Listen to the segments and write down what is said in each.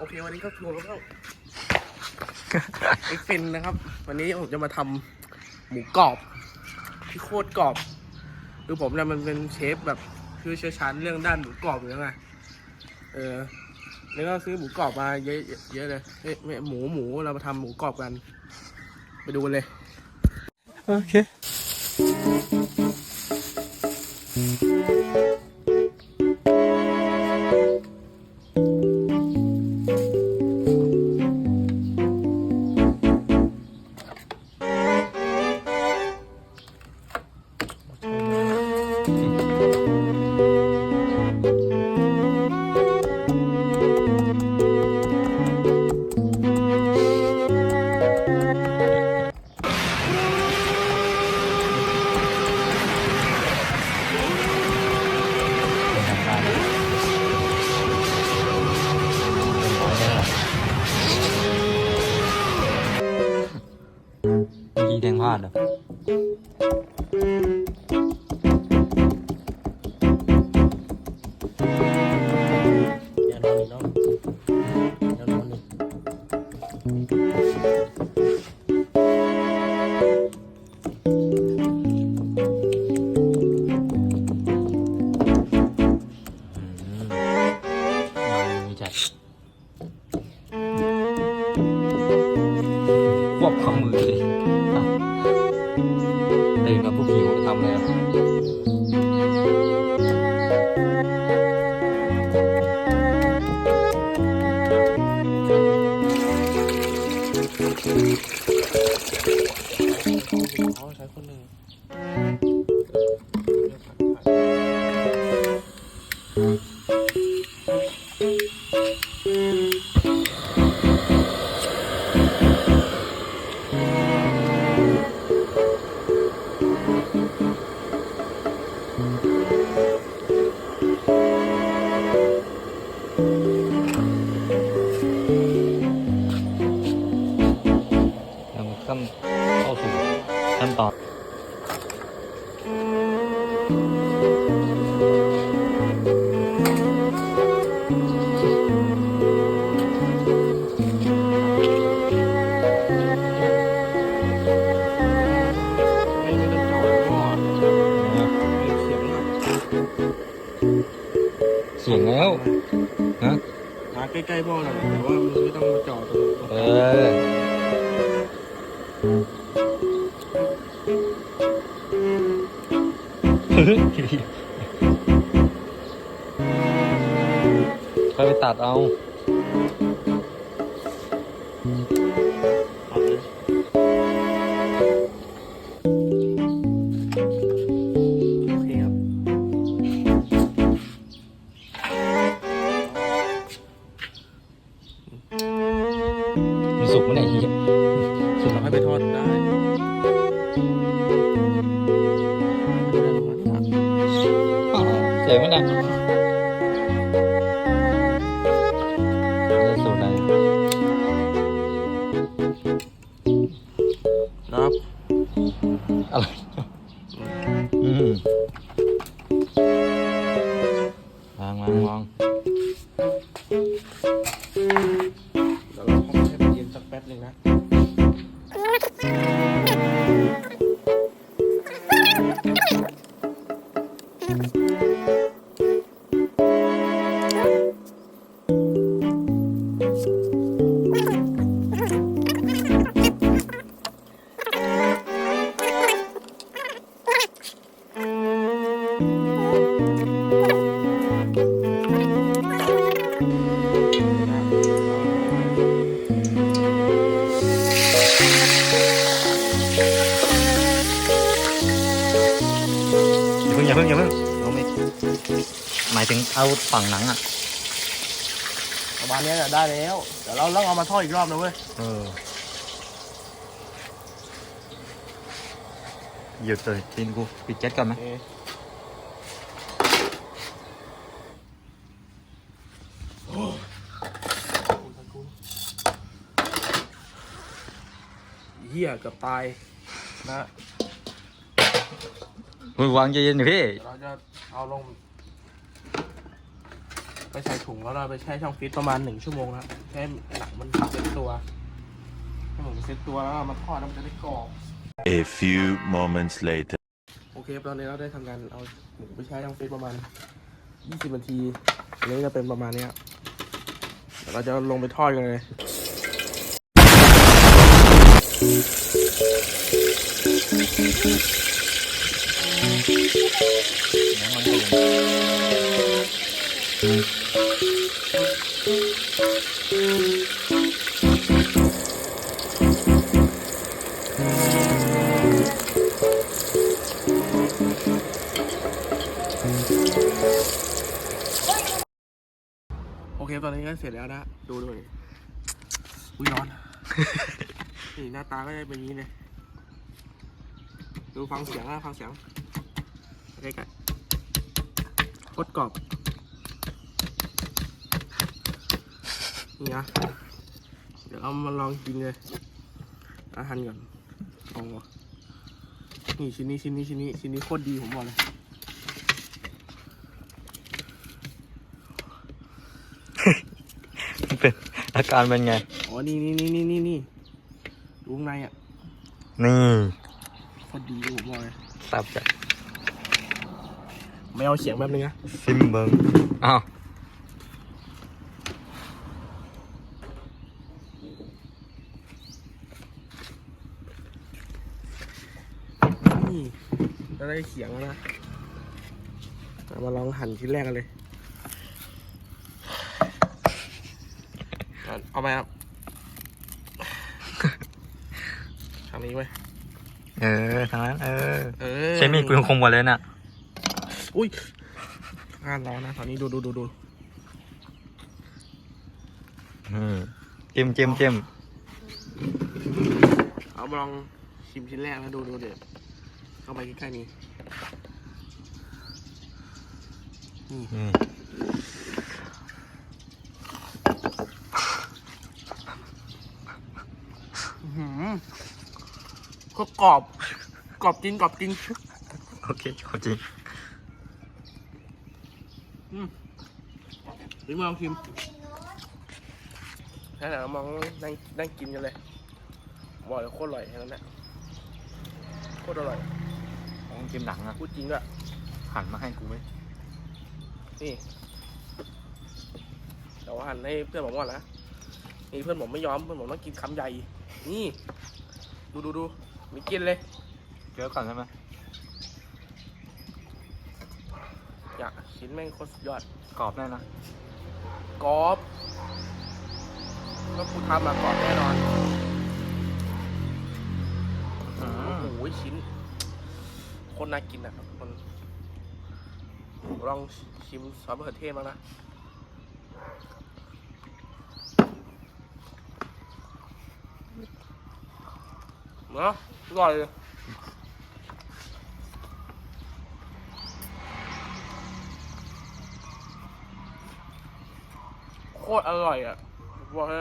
โอเควันนี้ก็ทัวร์แล้วก็ไอฟินนะครับ วันนี้ผมจะมาทำหมูกรอบ ที่โคตรกรอบ คือผมเนี่ยมันเป็นเชฟแบบคือเชี่ยวชาญเรื่องด้านหมูกรอบอยู่แล้วไงเออแล้วก็ซื้อหมูกรอบมาเยอะเยอะเลยเอ้ยไม่หมูหมูเรามาทำหมูกรอบกัน ไปดูกันเลย โอเค ควบข้อมือเลย อ๋อใช้คนหนึ่ง ขั้นตอนเสียงแล้วฮะมาใกล้ๆบ่อหน่อยแต่ว่ามันไม่ต้องมาจอดตรงตรงเอกลางอ ค่อยไปตัดเอาเอา เจ๋งมั้ยเนี่ยได้ หมายถึงเอาฝั่งหนังอะประมาณนี้แหละได้แล้วเดี๋ยวเราต้องเอามาทอดอีกรอบนะเว้ยเออหยุดเลยทีนกูปิดแก๊สก่อนไหมโอเคเหี้ยเกือบตายนะเฮ้ยวางใจเย็นดิพี่ เดี๋ยวเราจะเอาลง ไปใส่ถุงแล้วเราไปแช่ช่องฟรีซประมาณหนึ่งชั่วโมงแล้วให้หนังมันเซ็ตตัวให้หมูมันเซ็ตตัวแล้วเอามาทอดแล้วมันจะได้กรอบ A few moments later. โอเคตอนนี้เราได้ทำการเอาหมูไปแช่ช่องฟรีซประมาณ 20นาทีอันนี้จะเป็นประมาณเนี้ยเดี๋ยวเราจะลงไปทอดกันเลยน้ำมันตื่น โอเคตอนนี้ก็เสร็จแล้วนะ ดูดูดิอุ้ยร้อน นี่หน้าตาก็จะเป็นอย่างนี้เลย ดูฟังเสียงนะฟังเสียงใกล้ๆโคตรกรอบ นี่นะเดี๋ยวเรามาลองกินเลยอาหารก่อนอ๋อนี่ชิ้นนี้ชิ้นนี้ชิ้นนี้ชิ้นนี้โคตรดีผมบอกเลยมันเป็นอาการเป็นไง อ๋อ นี่นี่นี่นี่นี่นี่ดูข้างในอะ นี่โคตรดีผมบอกเลยสับจากไม่เอาเสียงแบบนึงนะซิมเบิงอ้าว นี่ จะได้เสียงแล้วนะเอามาลองหั่นชิ้นแรกกันเลย เอาเอาไปครับทางนี้ไว้ยเออทางนั้นเออ เออใช้มีดกูยังคมกว่าเลยน่ะ อุ้ยงานร้อนนะตอนนี้ดูดูดูดูอืมจิ้มจิ้มจิ้มเอามาลองชิมชิ้นแรกนะดูดูเดี๋ยว เข้าไปใกล้ๆนี้ นี่นี่อื้อหือก็กรอบ กรอบจริงกรอบจริง โอเคขอจริงหรือมาลองชิมถ้าเดี๋ยวเรามองนั่งนั่งกินกันเลยบอกเลยโคตรอร่อยแค่นั้นแหละโคตรอร่อย ต้องจิ้มหนังอะพูดจริงด้วยหันมาให้กูไว้ยนี่เดี๋ยวหั่นให้เพื่อนผมก่อนนะนี่เพื่อนผมไม่ยอมเพื่อนผมต้องกินคำใหญ่ นี่ ดูดูดูมีกินเลยเคี้ยวก่อนใช่ไหมอยากชิ้นแม่งโคตรสุดยอดกรอบแน่นะกรอบก็กูทำมากรอบแน่นอนอืมโอ้โหชิ้น คนน่ากินนะครับคนลองชิมซอสมะเขือเทศบ้างนะเนาะอร่อยเลยโคตรอร่อยอะบอกเล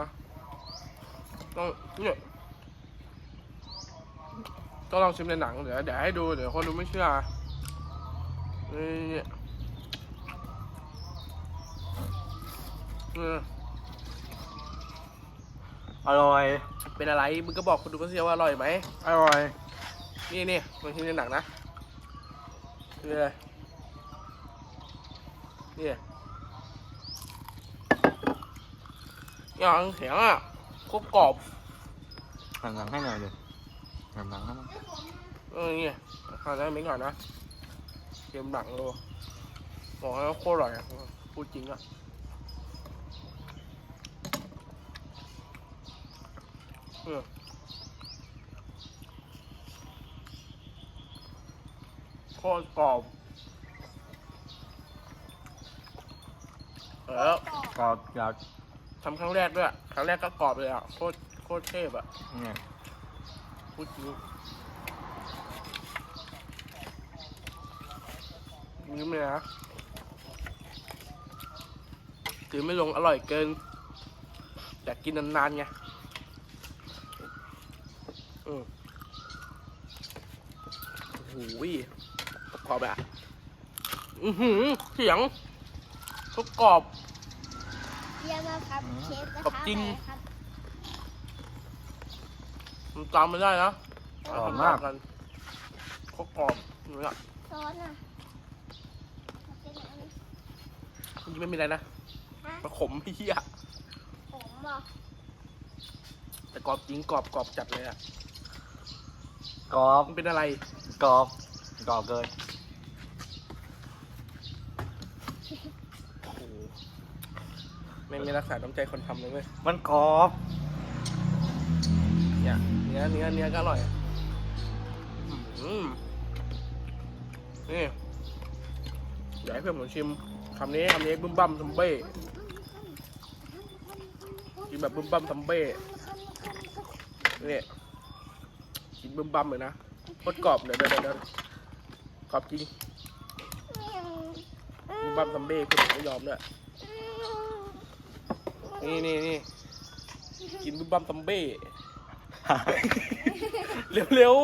นะนะต้องเนี่ยต้องลองชิมในหนังเดี๋ยวเดี๋ยวให้ดูเดี๋ยวคนดูไม่เชื่อนี่เนี่ยเอออร่อย เป็นอะไร มึงก็บอกคนดูก็เสียว่าอร่อยไหม อร่อย นี่นี่มันชิมในหนังนะนี่เลยนี่อย่างเสียงอะโคตรกรอบหัน หลังให้หน่อยดิหันหลังให้มันเออนี่ทานได้ไหมก่อนน ทำครั้งแรกด้วย ครั้งแรกก็กรอบเลยอะ โคตรโคตรเทพอะเนี่ยพูดจริงยิ้มเลยนะถือไม่ลงอร่อยเกิน อยากกินนานๆไงอืมโอ้โหกรอบอะอือหือเสียงก็กรอบ เยี่ยมมากครับเชฟกระขอบทะจริง แตกครับมันจำไม่ได้นะกรอบมากกันก็กรอบนี่อะซอสอะมันเป็นอะไรจริงๆไม่มีอะไรนะฮะมันขมเฮียผมบอกแต่กรอบจริงกรอบกรอบจัดเลยอะกรอบมันเป็นอะไรกรอบกรอบเกิน โอ้โห ไม่มีรักษาน้ำใจคนทำเลยเว้ยมันกรอบเนี่ยเนื้อเนื้อเนื้อก็อร่อยอืมนี่อยากให้เพื่อนผมชิมคำนี้คำนี้บึ้มบั้มทัมเบ้กินแบบบึ้มบั้มทัมเบ้นี่กินบึ้มบั้มเลยนะโคตรกรอบเดี๋ยวเดี๋ยวเดี๋ยวกรอบจริงบึ้มบั้มทัมเบ้คุณไม่ยอมด้วย นี่นี่นี่กินบึ้มบั้มทัมเบ้ เร็วเร็ว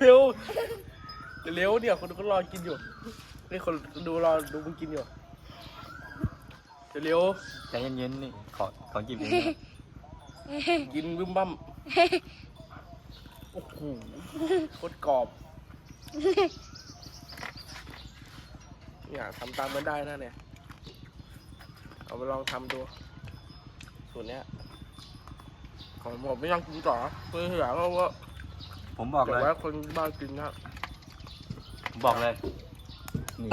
เร็วเร็วเดี๋ยวคนก็รอกินอยู่นี่คนดูรอดูมึงกินอยู่เร็วใจเย็นๆนี่ขอขอกินเองนะกินบึ้มบั้มโอ้โหโคตรกรอบเนี่ยทำตามมันได้นะเนี่ย เอาไปลองทำดู สูตรเนี้ย ของผมไม่ต้องกินต่อเพื่อเหลือก็ว่าผมบอกแต่เลยว่าคนบ้านกินนะ ผมบอกเลยนี่